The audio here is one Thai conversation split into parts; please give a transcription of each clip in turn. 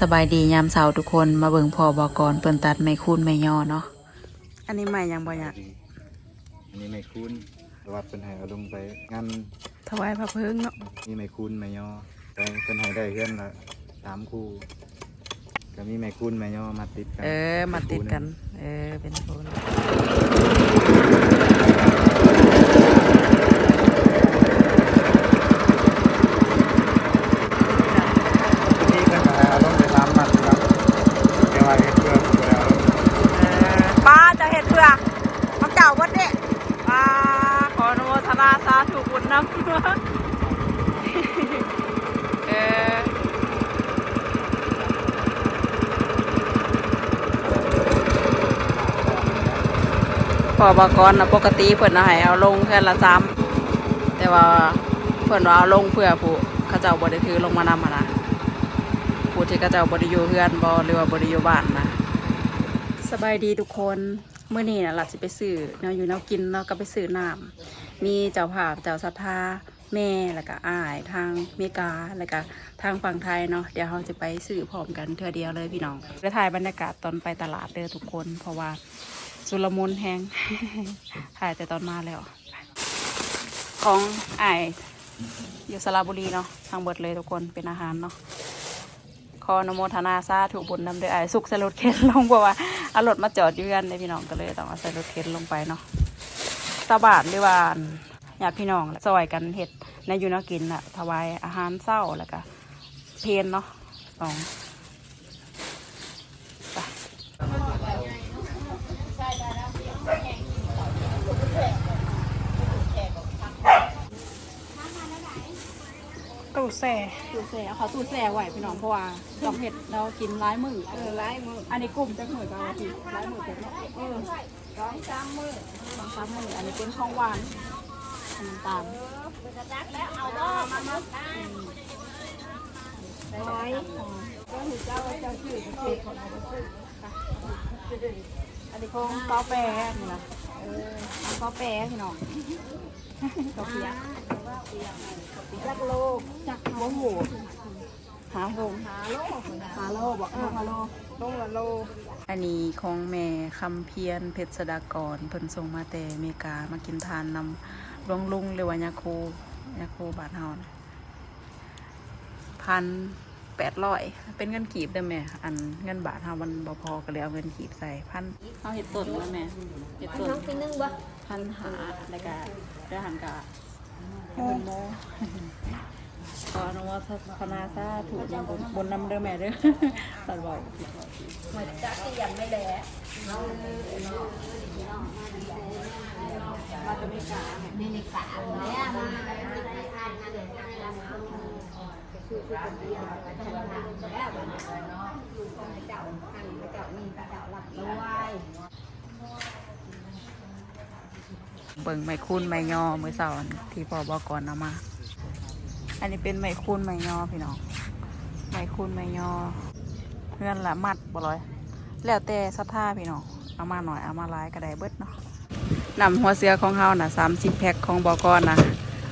สบายดียามเสาร์ทุกคนมาเบิ่งพอบอกรเปิ่นตัดไม่คูนไม่ย่อเนาะอันนี้ใหม่ยังบ่อยากอันนี้ไม่คุ้นวัดเป็นให้เอาลงไปงานถวายพระเพิงเนาะมีไม่คุ้นไม่ย่อแต่เป็นให้ได้เพื่อนละสามคู่ก็มีไม่คุ้นไม่ย่อมาติดกันเออมาติดกัน เออเป็นโซนนี่เป็นให้เอาลงไปสามมัดครับเดี๋ยวไว้ให้เพื่อนไปเอาลง ป้าจะเห็ดเพื่อมาเก่าวัดเด็ป้าขออนุโม ทนาสาธุบุญนำเออพอบากรนะปกติเพิ่นเอาให้เอาลงแค่ละซ้ำแต่ว่าเพิ่นว่าเอาลงเพื่อผู้เขาเจ้าบ่ได้ถือลงมานำนะผู้ที่เขาเจ้าบ่ได้อยู่เฮือนบ่หรือว่าบ่ได้อยู่บ้านนะสบายดีทุกคนเมื่อนี้น่ะหลับสิไปซื้อแนวอยู่แนวกินแล้วก็ไปซื้อน้ำ มีเจ้าภาพเจ้าศรัทธาแม่แล้วก็อ้ายทางเมกาแล้วก็ทางฝั่งไทยเนาะเดี๋ยวเราจะไปซื้อพร้อมกันเทือเดียวเลยพี่น้องไปถ่ายบรรยากาศตอนไปตลาดเด้อทุกคน เพราะว่าสุลมุนแหงถ่ายแต่ตอนมาแล้ว ของไอายอยู่สระบุรีเนาะทางเบิดเลยทุกคนเป็นอาหารเนาะขออนโมทนาซาถูกบุญนำโดยไอายสุกใส่รถเข็นลงเพราะว่าเอารถมาจอดอยู่กันในพี่น้องก็เลยต้องเอาใส่รถเข็นลงไปเนาะ ตาบาทหรือว่าญาติพี่น้องซอยกันเห็ดในอยูเนาะกินอะถวายอาหารเศร้าแล้วก็เพลนเนาะสองไปตู้แส่ตู้แส่เอาเขาตู้แส่ไหวพี่น้องเพราะว่าดอกเห็ดเรากินร้ายมือเออร้ายมืออันนี้กลุ่มจะเหมือนกันว่าพี่ร้ายมือเป็นเนาะเออ สองสามมือสองสามมืออันนี้เป็นข้องหวานน้ำตาลร้อยก็ถือเจ้าเจ้าชื่อเค้กของเราซื้ออันนี้ของกาแฟนี่นะเออเอากาแฟพี่น้องกาแฟจักโลจักโมโห หาโลหาโลหาโลบอกหาโลโลละโล อันนี้ของแม่คำเพียรเพชรสดากรเพิ่นส่งมาแต่อเมริกามากินทานนำหลวงลุงหรือว่ายาโคยาโคบาทเฮานะพันแปดร้อยเป็นเงินกีบได้ไหมอันเงินบาทเฮามันบ่พอก็เลยเอาเงินกีบใส่พันเฮาเห็ดต้นแล้วแม่เห็ดต้นน้องปีนึงบ่พันหาแล้วก็ได้หันกะให้เป็นโม ขออนุโมทนาสาถูกยังบนบนนำเด้อแม่เด้อตัดบอกเหมือนจะเตรียมไม่แล้วมาจะไม่กาไม่ได้กาแล้วมาคือคือคนเดียวจะทำงานแล้วเนาะเจ้าอันเจ้านี่เจ้าหลับด้วยเบิ่งไม้คูนไม้ยอมือสาร์ที่พอบอกก่อนเอามา อันนี้เป็นไม้คูนไม้ยอพี่น้องไม้คูนไม้ยอ เพื่อนละมัดบ่ร้อย แล้วแต่ศรัทธาพี่น้องเอามาหน่อยเอามาหลายก็ได้เบิดเนาะนำหัวเสือของเฮาน่ะสามสิบแพ็คของบอกอนนะ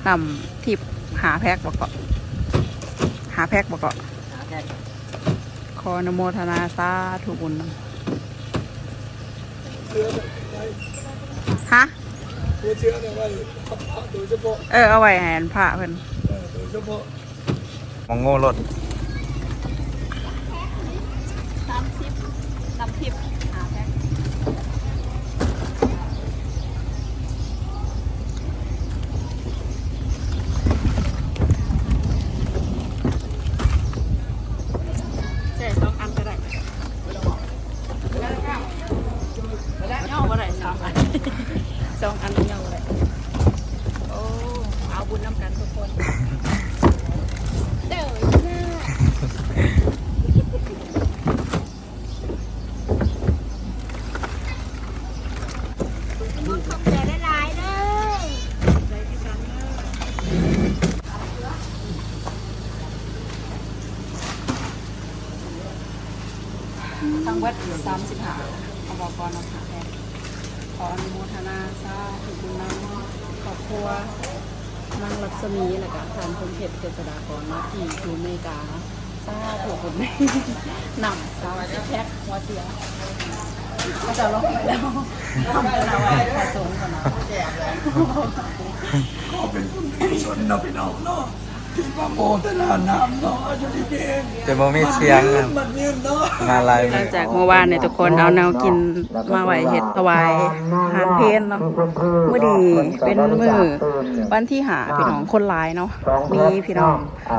นำทิพหาแพ็คบอกเกหาแพ็คบอกเกาะขออนโมทนาสาธุบุญนฮะตัวเชื้อเนี่ยไว้โดยเฉพาะเออเอาไว้แหนพระเพิ่น มองโง่รถสามสิบน้ำทิพหาแพ็คใส่สองอันก็ได้ย่อมาได้สามอันสองอันย่อมาได้โอ้ เอาบุญน้ำกันทุกคน ขอบใจหลายๆเด้อ ทั้งเวัดสามสิบห้าเอาบอกก่อนนะค่ะแทนขออนุโมทนาสาธุบุญนำครอบครัว นางลักษมีแล้วก็ทานพรหมเพชรเกษดากรมาที่อยู่อเมริกาสป้าถูกคนนี้หนำสาวจะแพ็คหัวเสียก็จะลงอีกแล้วทำเป็นอะไรผสมกันนะก็เป็นคุณพี่ชนนะพี่น้องเนาะ ที่มาโมทนาน้ำเนาะอาจจะดีเองแต่บ่มีเสียงนะมันยืนเนาะมาลายหลังจากเมื่อวานเนี่ยทุกคนเอาแนวกินมาไหวเห็ดถวายอาหารเพลนเนาะเมื่อดีเป็นมือวันที่หาพี่น้องคนหลายเนาะมีพี่น้อง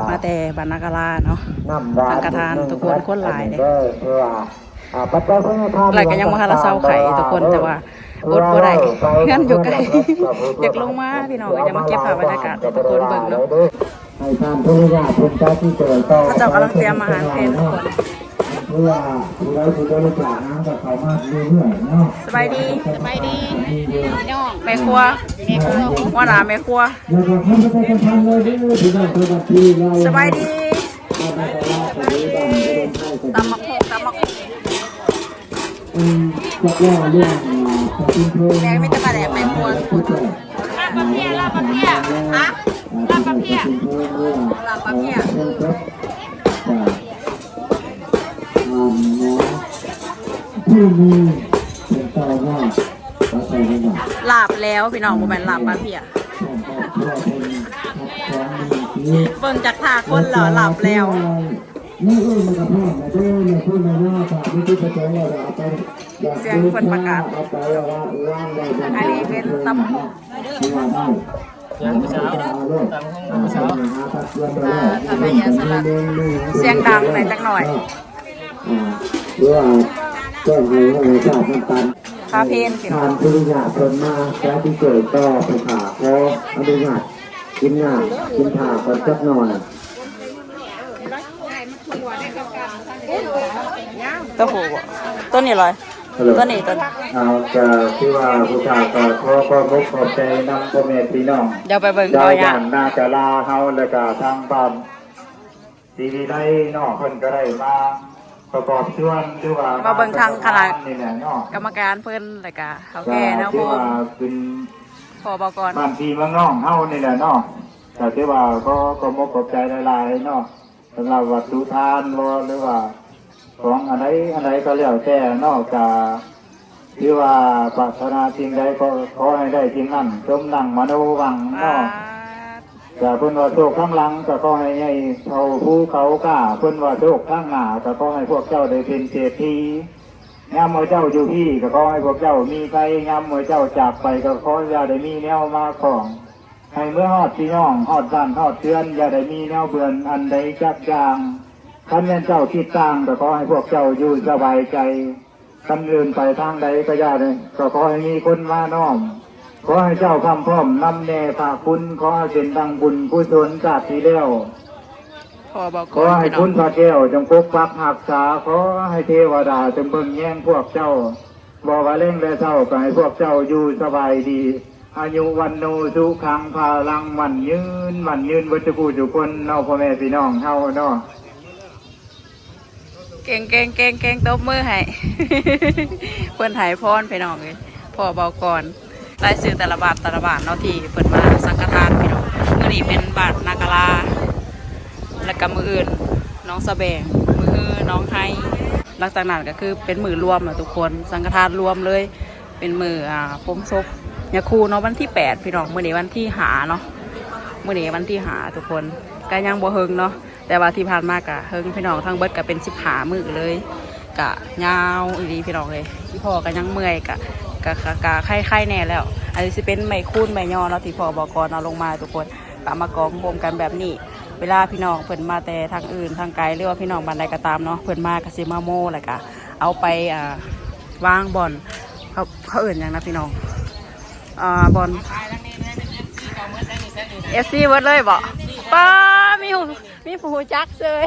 มาแต่บรรณากาลาเนาะสังฆทานทุกคนคนหลายเลยหลายก็ยังมาหาละเศร้าไข่ทุกคนแต่ว่าอดบ่ได้เงื่อนอยู่ไกลอยากลงมาพี่น้องก็จะมาเก็บภาพบรรยากาศให้ทุกคนเบิ่งเนาะ ให้ท่านผู้ญาติเป็นเจ้าที่เกิดก็พระเจ้ากำลังเตรียมอาหารเพลทุกคนเพื่อผู้ใดผู้ใดรู้จักน้ำกับเขามากเรื่อยๆเนาะสบายดีสบายดีพี่น้องแม่ครัวว่าหนาแม่ครัวแล้วก็ท่านผู้ใดกันทันเลยที่ที่ได้ตัวบัตรที่เราสบายดีเอาไปแต่ว่าตัวนี้ได้ไม่ได้ให้กันตำมักโคกตำมักโคกอืมจักว่าเรื่องอ่าจะเป็นเพลงแม่ไม่จะมาแดกแม่ครัวทุกคนลาบปลาเพียลาบปลาเพียฮะลาบปลา เพี้ยลาบปลาเพี้ยที่มีเป็นต่อว่าเราใส่กันแบบลาบแล้วพี่น้องบ่แม่นลาบปลาเพียเพื่อเป็นของดีที่เบิ่งจากท่าคนเหรอลาบแล้วนี่เอ้ยมันกระเพาะมาด้วยในพูดในหน้าค่ะนี่ที่ประจเราเอาไปเอาไปว่าว่างได้อันนี้เป็นตำหก ที่ว่าได้ยังเช้าตามห้องเช้าเสียงดังหน่อยจักหน่อยเพื่อแจ้งให้ให้ทราบมันตันคาเพนพี่น้อทางนผู้ญาติคนมาแล้วที่เกิดก็ไปผ่าเพราะอนุญาตกินหน้ากินผ่าก่อนจักหน่อยตัวโหบ่ต้นนี้เลย ต้นนี้ต้นเอาจะที่ว่าผู้ชายก็ขอความมุกขอบใจนำพ่อแม่พี่น้องเดี๋ยวไปเบิ่งยาตัววอย่าย่างงนาจะลาเฮาแล้วก็ทางบ้านทีวีได้นอกเพิ่นก็ได้มาประกอบส่วนหรือว่ามามาเบิ่งทางขนาดนี่แหละเนาะกรรมการเพิ่นแล้วก็เขาแก่นะที่พ่อว่าเป็นพอบอกรบ้านพี่เมืองน้องเฮานี่แหละเนาะแต่ที่ว่าก็ก็มกขอบใจหลายๆเนาะสำหรับวัตถุทานบ่หรือว่า ของอะไรอะไรก็แล้วแต่นอกจากที่ว่าปรารถนาสิ่งใดก็ขอให้ได้สิ่งนั้นสมดังมโนหวังอ่าเนาะแต่เพิ่นว่าโชคข้างหลังก็ขอให้ใหญ่เท่าภูเขากล้าเพิ่นว่าโชคข้างหน้าก็ขอให้พวกเจ้าได้เป็นเศรษฐียามเมื่อเจ้าอยู่พี่ก็ขอให้พวกเจ้ามีใครยามเมื่อเจ้าจากไปก็ขออย่าได้มีแนวมาของให้เมื่อฮอดพี่น้องฮอดบ้านฮอดเตือนอย่าได้มีแนวเบือนอันใดจักอย่าง ท่านแม่นเจ้าคิดต่างก็ขอให้พวกเจ้าอยู่สบายใจท่านเดินไปทางใดก็อย่าเลยก็ขอให้มีคนมาน้อม ขอให้เจ้าคำพร้อมนำแน่ฝากคุณขอให้เป็นดังบุญกุศลจากที่แล้วพอบอกขอให้พี่น้อคุงณพระแก้วจงปกปักหักษาขอให้เทวดาจงเบิ่งแย่งพวกเจ้าบอกว่าเล่งและเจ้าก็ให้พวกเจ้าอยู่สบายดี อายุวันโนสุขังพาลังมันยืนมันยืนวัจกูจุคนเนาพ่อแม่พี่น้องเฮาเนาะเก่งเก่งเก่งเก่งตบมือให้ เพิ่อนถ่ายพรพี่น้องเลยพ่อเบอกก่อนรายชื่อแต่ละบาทแต่ละบาทเนาะที่เพิ่นมาสังฆทานพี่น้องมือนี้เป็นบาทนากาลาแล้วก็มืออื่น น้องสะแบงมือน้องไฮหลังจากนั้นก็คือเป็นมือรวมอะทุกคนสังฆทานรวมเลย เป็นมืออ่าพมศพยาคูเนาะวันที่แปดพี่น้องมือนี้วันที่หาเนาะมือนี้วันที่หาทุกคนก็ยังบ่เฮงเนาะ แต่ว่าที่ผ่านมากะเฮิงพี่น้องทั้งเบิดก็เป็นสิบหามือเลยกะยาวอีดีพี่น้องเลยพี่พ่อก็ยังเมื่อยกะกะกะกะไข้ไข้แน่แล้วอันนี้จะเป็นไม้คูนไม้ยอเนาะที่พ่อบอกก่อนเอาลงมาทุกคนกะมากองรวมกันแบบนี้เวลาพี่น้องเพิ่นมาแต่ทางอื่นทางไกลหรือว่าพี่น้องบ้านใดก็ตามเนาะเพิ่นมากสิมาโม่แหละก็เอาไปอ่าวางบอลเขาเขาเอื่นหยังนะพี่น้องอ่าบอลเอฟซีเวิร์ดเลยบอกป้ามีหู มีผู้จักเลย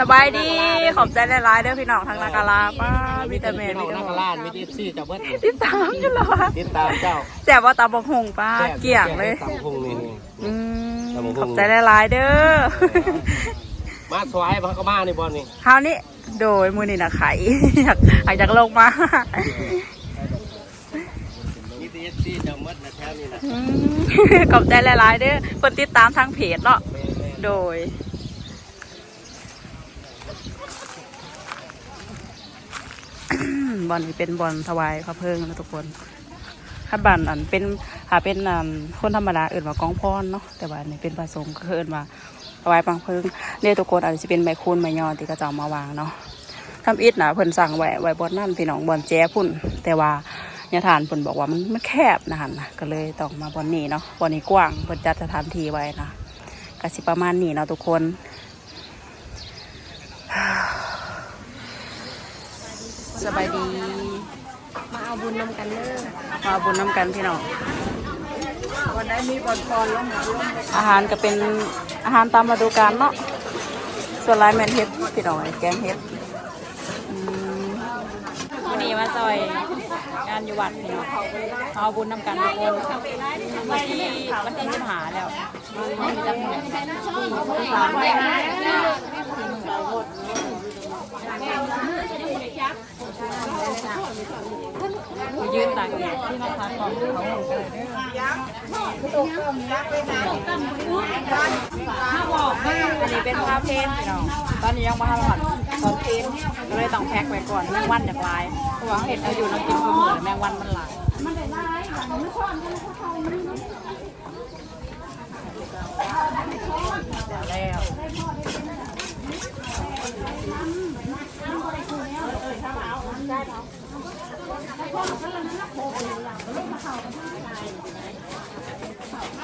สบายดีขอบใจหลายๆเด้อพี่น้องทางนากาลาป้ามีแต่แม่มีแต่นักหมอลาดมีเอฟซีจับเบิ้ลติดตามกันเหรอวะติดตามเจ้าแซ่บว่าตาบกหงป้าเกลี่ยงเลยตามพุงนี่นี่อืมตำบักหุ่งขอบใจหลายๆเด้อมาสวายพักก็มาในบอลนี่คราวนี้โดยมือนี่นะไข่อยากอยากจากลงมามี เอฟซีเจ้านะนี้ขอบใจหลาย ๆ เด้อคนติดตามทางเพจเนาะโดย บอลนี่เป็นบอลถวายพระเพิงนะทุกคนคัดบันอันเป็นหาเป็นอันคนธรรมดาเอื่นว่ากองพรเนาะแต่ว่านี่เป็นประสงค์ก็คืเอื่นว่าถวายพระเพิงเนี่ยทุกคนอาจจะเป็นใบคูณใบยอที่กระเจอามาวางเนาะทำอิฐนะเพิ่นสั่งไว้ไว้บอลนั่นพี่น้องบอลแจ้พุ่น แต่ว่า ญาฐานเพิ่นบอกว่ามันมันแคบนะหันนะก็เลยต้องมาบอนนี้เนาะบอนนี้กว้างเพิ่นจัดสถานที่ไว้นะก็สิประมาณนี้เนาะทุกคนสบายดี มาเอาบุญนำกันเด้อมาบุญน้ำกันพี่น้องวันได้มีบอลพรแล้วหมดลงไปอาหารก็เป็นอาหารตามฤดูกาลเนาะส่วนหลายแมนเฮ็ดพี่น้องแกงเฮ็ดอืมวันนี้ มาซอยงานอยู่วัดพี่น้องเอาบุญนำกันทุกคนวันที่วันที่สิบหาแล้วจะเหมือนสามวันยืนต่ากแดดที่มาทานของเขาของเกิดอันนี้เป็นผ้าเพนพี่น้องตอนนี้ยังมาทำหอด ตอนเพนก็เลยต้องแพ็คไว้ก่อนแมงวันจากลายเพราะว่าเห็ดเราอยู่น้ำกินคนเหมือนแมงวันมันหลายแล้ว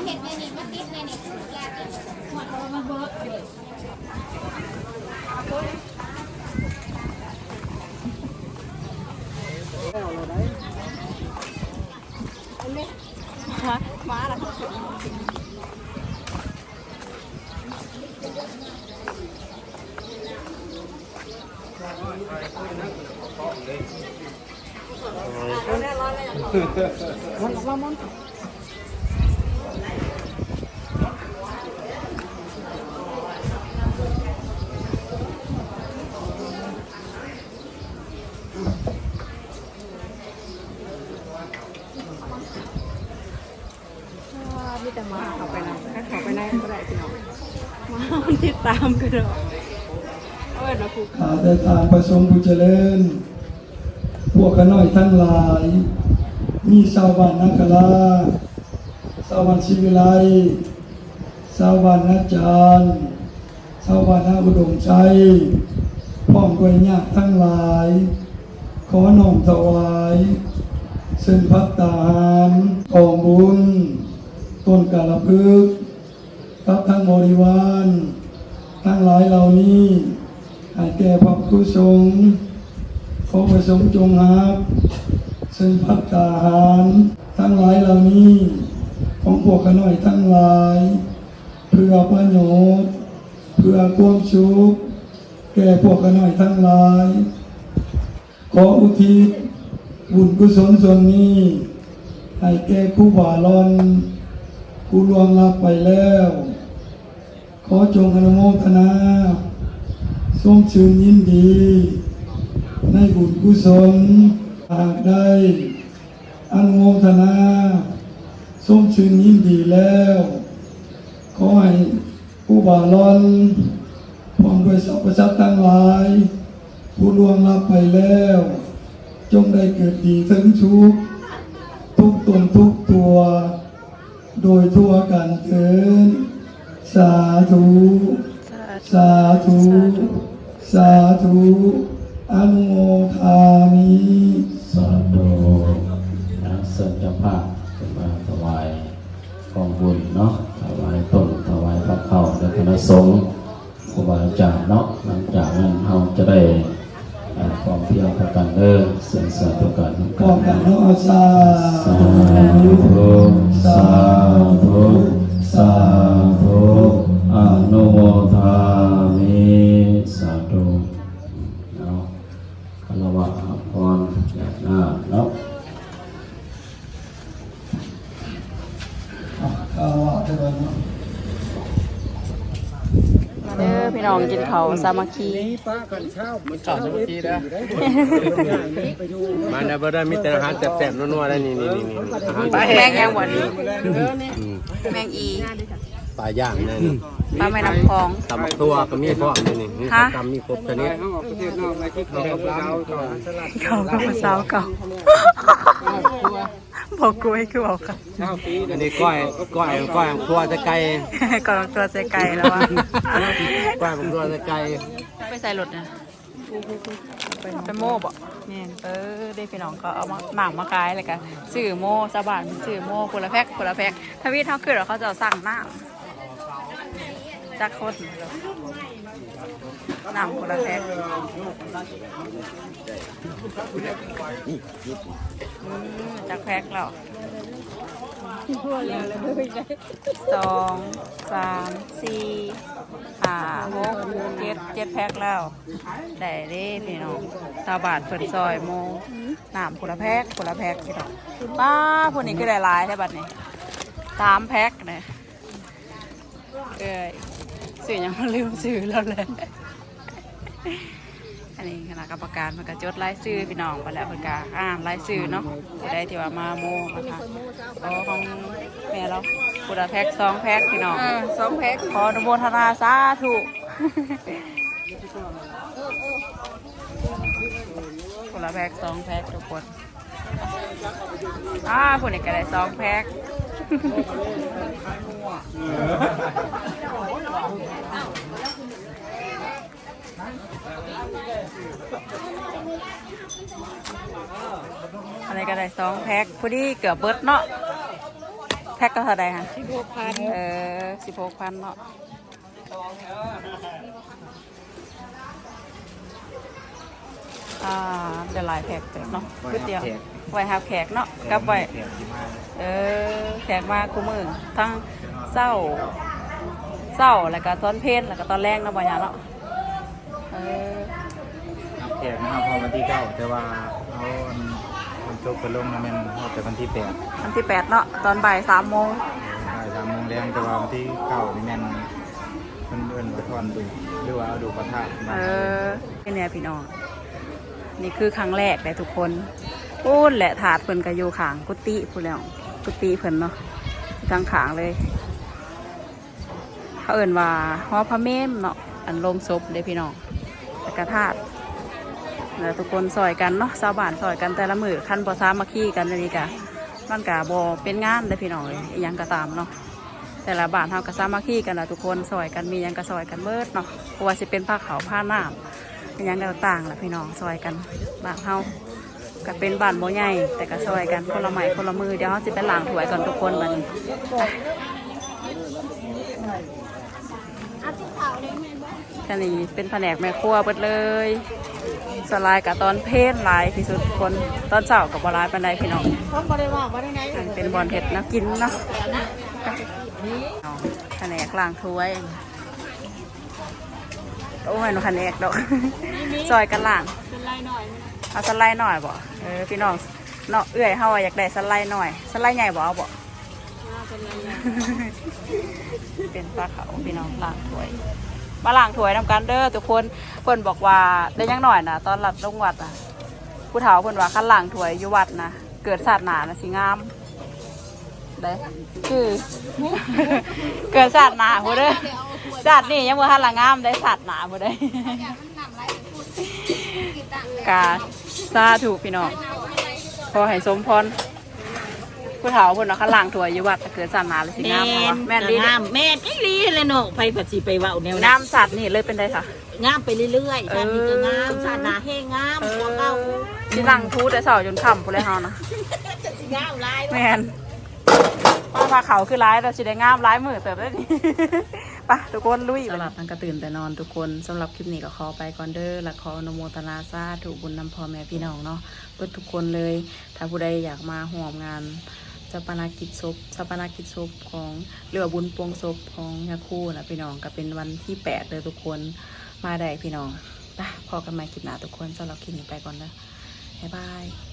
เห็ดในนี่มาติดในนี่ยาติด มาแล้ว มีแต่มาเขาไปนะถ้าเขาไปไหนก็ได้พี่น้องมามันติดตามกันเนาะเออนะครูข้าแต่ทางประสงค์ผู้เจริญ พวกขน้อยทั้งหลาย มีชาวบ้านนักลาชาวบ้านศิวิไลชาวบ้านนาจารย์ชาวบ้านนาอุดมใจพร้อมด้วยญาติทั้งหลาย ขอน้อมถวายเส้นพัตตาหารกองบุญ ต้นกาลพึกษ์กับทั้งบริวาร ทั้งหลายเหล่านี้ให้แก่พระผู้ทรงขอประสงค์จงรับ ซึ่งพัตตาหารทั้งหลายเหล่านี้ของพวกขน้อยทั้งหลาย เพื่อประโยชน์เพื่อความสุขแก่พวกขน้อยทั้งหลาย ขออุทิศบุญกุศลส่วนนี้ ให้แก่ผู้บ่าลอนผู้ล่วงลับไปแล้ว ขอจงอนุโมทนาทรงชื่นยินดี ในบุญกุศล ได้อนุโมทนาทรงชื่นยินดีแล้ว ขอให้ผู้บาลอนพร้อมด้วยสรรพสัตทั้งหลาย ผู้ล่วงลับไปแล้ว จงได้เกิดดีถึงชุกทุกตนทุกตัว โดยทั่วกันเถิดสาธุ สาธุ สาธุอนุโมทามิสา ภาพจะมาถวายกองบุญเนาะถวายต้นถวายพระเข้าและคณะสงฆ์ครูบาอาจารย์เนาะหลังจากนั้นเราจะได้อ่าความเพียรพระกันเด้อเสียงสาธุการทั้งบอกกันเนาะสาสาธุธุสาธุ พี่น้องกินเขาวสามัคคีข่าวสมัครนะมาในบ่ได้มีแต่อาหารแซ่บๆนัวๆได้นี่นี่นี่อาหารแมงยังบ่นี้แมงอีปลาย่างนั่นปลาแม่น้ำคลอง ตำบักตัวก็มีพร้อมอยู่นี่มีฮะ ตำมีครบชนิดเขาก็มาสาวเก่า บอกกล้วยคือบอกค่ะอันนี้ก้อยก้อยก้อยครัวตะไก่ก่อนตัวใจไกลแล้วว่าก้อยครัวตะไก่ไปใส่รถนะไปโม่บ่แม่นเออได้พี่น้องก็เอามาหมางมาขายเลยกันสื่อโม่สะบานสื่อโม่คนละแพ็คคนละแพ็คถ้าพี่เท่าขึ้นแล้วเขาจะเอาสั่งน้ำจากคน น้ำคนละแพ็คอืมจากแพ็คแล้วสองสามสี่ห้าหกเจ็ดเจ็ดแพ็คแล้วได้เด้พี่น้องชาบานเปิดซอยโมน้ำคนละแพ็คคนละแพ็คพี่น้องป้าพวกนี้ก็ได้หลายใช่บัดนี้สามแพ็คนี่ยเอ้ยสื่อยังลืมสื่อแล้วเลย อันนี้คณะกรรมการมันก็จดรายชื่อพี่น้องไปแล้วเพิ่นก็อ่านรายชื่อเนาะผู้ใดที่ว่ามาโมนะคะโอ้ของแม่เราคนละแพ็คสองแพ็คพี่น้องสองแพ็คขออนุโมทนาสาธุคนละแพ็คสองแพ็คทุกคนอ่าคนนี้ก็ได้สองแพ็ค อันนี้ก็ได้สองแพ็คพอดีเกือบเบิดเนาะแพ็คก็เท่าไหร่ฮะสิบหกพันเออสิบหกพันเนาะอ่าเดี๋ยวหลายแขกเต็มเนาะก๋วยเตี๋ยวไว้หาแขกเนาะกับไว้แขกที่มาเออแขกมาคู่มือทั้งเศร้าเศร้าแล้วก็ตอนเพลนแล้วก็ตอนแรงเนาะบ่ยาเนาะ เออรับแขกนะครับพอวันที่เก้าแต่ว่าเอาอันคนโชคไปลงนะแม่นฮอดแต่วันที่แปดอันที่แปดเนาะตอนบ่ายสามโมงบ่ายสามโมงแรงแต่ว่าวันที่เก้านี่แม่นเพิ่นเอิ้นว่าทอนดูหรือว่าเอาดูพระธาตุมาเออนี่เนี่ยพี่น้องนี่คือครั้งแรกเลยทุกคนพูดแหละถาดเพิ่นก็อยู่ขางกุฏิพูดแล้วกุฏิเพิ่นเนาะทางขางเลย เขาเอิ่นว่าหอพระเมมเนาะอันลงศพเด้พี่น้อง แล้วก็ธาตุแล้วทุกคนซอยกันเนาะชาวบ้านซอยกันแต่ละมือขั้นบ่ซ้ามาขี้กันเลยกะมันกะบ่เป็นงานเด้พี่น้องยอิหยังก็ตามเนาะแต่ละบ้านเฮาก็ซ้ามาขี้กันละทุกคนซอยกันมีหยังก็ซอยกันเบิดเนาะเพราะว่าสิเป็นผ้าขาวผ้าน้ำอิหยังก็ต่างๆละพี่น้องซอยกันบ้านเฮาก็เป็นบ้านบ่ใหญ่แต่ก็ซอยกันคนละไม้คนละมือเดี๋ยวเฮาสิไปล้างถ้วยก่อนทุกคนบัน แค่นี้เป็นแผนกแม่ครัวเบิดเลย สลายกับตอนเพศหลายที่สุดคนตอนเช้ากับบหลายปันไดพี่น้องเขาบริว่าว่าได้ไงอันเป็นบอลเห็ดนะกินเนาะเอาแผนกล้างถ้วยโอ้ยหนูแผนกดอกซอยกันล้างเป็นไรหน่อยเอาสไลด์หน่อยบ่เออพี่น้องเนาะเอื้อยเฮาอะอยากได้สไลด์หน่อย สไลด์ใหญ่บ่เอาบ่เป็นไรเป็นปลาเขาพี่น้องล้างถ้วย มาล้างถ้วยนำกันเด้อทุกคนเพิ่นบอกว่าได้ยังหน่อยนะตอนหลัดลงวัดนะผู้เฒ่าเพิ่นว่าคันล้างถ้วยอยู่วัดนะเกิดศาสตร์หนานะสิงามได้คือเกิดศาสตร์หนาผู้เด้อศาสตร์นี่ยังบ่ทันละงามได้ศาสตร์หนาผู้เด้กาสาธุพี่น้องขอให้สมพร ผู้เฒ่าเพิ่นว่าคันล้างถ้วยอยู่วัดถ้าเกิดศาสตร์หนาเลยสิงามเพราะว่าแม่นดีงามแม่นอีหลีเลยเนาะไปผัดสีไปเว่าแนวน้ำสัตว์นี่เลยเป็นได้ค่ะ งามไปเรื่อยๆชาตินี้ก็งามชาติหน้าแห้งงามหัวเก่าสิลังทูแต่เสาจนค่ำพูดเลยเฮานะงามลายแมนป้าพาเขาคือร้ายแต่สิได้งามร้ายมือเติบได้ดิไปทุกคนลุยสำหรับนังกระตื่นแต่นอนทุกคนสำหรับคลิปนี้ก็ขอไปก่อนเด้อและขออนุโมทนาสาธุบุญนำพ่อแม่พี่น้องเนาะเปิดทุกคนเลย ถ้าผู้ใดอยากมาห่วมงาน จะปนากิจศพจะปนากิจศพของเรือบุญปวงศพของยาคู่นะพี่น้องก็เป็นวันที่แปดเลยทุกคนมาได้พี่น้องนะพอกันใหม่คลิปหน้าทุกคนสำหรับคลิปนี้ไปก่อนนะบ๊ายบาย